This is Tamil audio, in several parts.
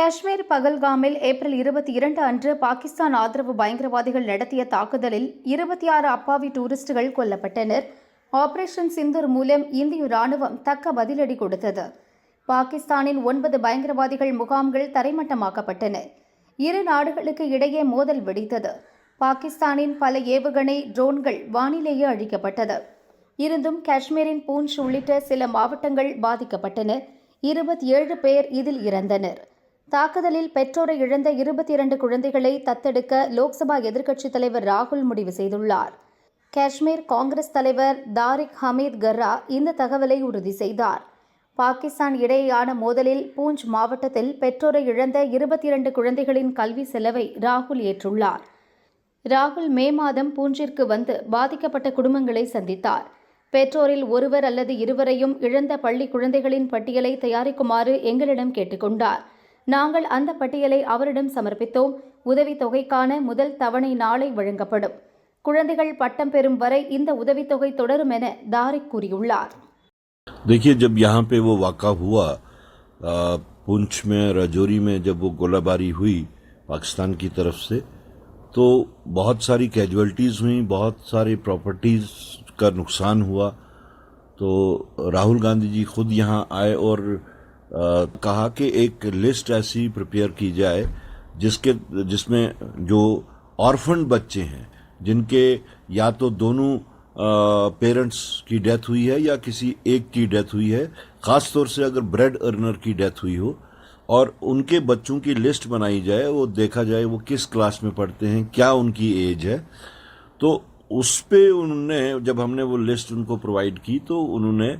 காஷ்மீர் பகல்காமில் ஏப்ரல் இருபத்தி இரண்டு அன்று பாகிஸ்தான் ஆதரவு பயங்கரவாதிகள் நடத்திய தாக்குதலில் இருபத்தி ஆறு அப்பாவி டூரிஸ்டுகள் கொல்லப்பட்டனர். ஆபரேஷன் சிந்தூர் மூலம் இந்திய ராணுவம் தக்க பதிலடி கொடுத்தது. பாகிஸ்தானின் ஒன்பது பயங்கரவாதிகள் முகாம்கள் தரைமட்டமாக்கப்பட்டன. இரு நாடுகளுக்கு இடையே மோதல் வெடித்தது. பாகிஸ்தானின் பல ஏவுகணை ட்ரோன்கள் வானிலேயே அழிக்கப்பட்டது. இருந்தும் காஷ்மீரின் பூஞ்ச் உள்ளிட்ட சில மாவட்டங்கள் பாதிக்கப்பட்டன. இருபத்தி ஏழு பேர் இதில் இறந்தனர். தாக்குதலில் பெற்றோரை இழந்த இருபத்தி இரண்டு குழந்தைகளை தத்தெடுக்க லோக்சபா எதிர்க்கட்சித் தலைவர் ராகுல் முடிவு செய்துள்ளார். காஷ்மீர் காங்கிரஸ் தலைவர் தாரிக் ஹமீத் கர்ரா இந்த தகவலை உறுதி செய்தார். பாகிஸ்தான் இடையேயான மோதலில் பூஞ்ச் மாவட்டத்தில் பெற்றோரை இழந்த இருபத்தி இரண்டு குழந்தைகளின் கல்வி செலவை ராகுல் ஏற்றுள்ளார். ராகுல் மே மாதம் பூஞ்சிற்கு வந்து பாதிக்கப்பட்ட குடும்பங்களை சந்தித்தார். பெற்றோரில் ஒருவர் அல்லது இருவரையும் இழந்த பள்ளி குழந்தைகளின் பட்டியலை தயாரிக்குமாறு எங்களிடம் கேட்டுக்கொண்டார் நாங்கள் அந்த பட்டியலை அவரிடம் சமர்ப்பித்தோம் உதவித் தொகைக்கான முதல் தவணை நாளை வழங்கப்படும் குழந்தைகள் பட்டம் பெறும் வரை இந்த உதவித்தொகை தொடரும் என தாரிக் கூறியுள்ளார் देखिए जब यहाँ पे वो वाक़ा हुआ आ, पुंछ में राजौरी में जब वो गोलाबारी हुई पाकिस्तान की तरफ से तो बहुत सारी कैजुअलिटीज़ हुई बहुत सारी प्रॉपर्टीज़ का नुकसान हुआ तो राहुल गांधी जी खुद यहाँ आए और आ, कहा कि एक लिस्ट ऐसी प्रिपेयर की जाए जिसके, जिसमें जो ऑर्फन बच्चे हैं, जिनके या तो दोनों पेरेंट्स की डेथ हुई है या किसी एक की डेथ हुई है ख़ास तौर से अगर ब्रेड अर्नर की डेथ हुई हो, और उनके बच्चों की लिस्ट बनाई जाए, वो देखा जाए वो किस क्लास में पढ़ते हैं, क्या उनकी एज है तो उस पर उन्होंने जब हमने वो लिस्ट उनको प्रोवाइड की तो उन्होंने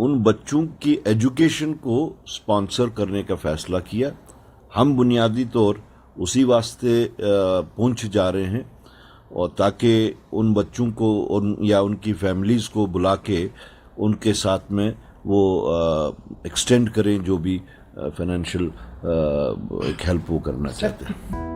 उन बच्चों की एजुकेशन को स्पॉन्सर करने का फैसला किया। हम बुनियादी तौर उसी वास्ते पुंछ जा रहे हैं और ताकि उन बच्चों को उन या उनकी फैमिलीज़ को बुला के उनके साथ में वो एक्सटेंड करें जो भी फाइनेंशियल हेल्प वो करना चाहते हैं।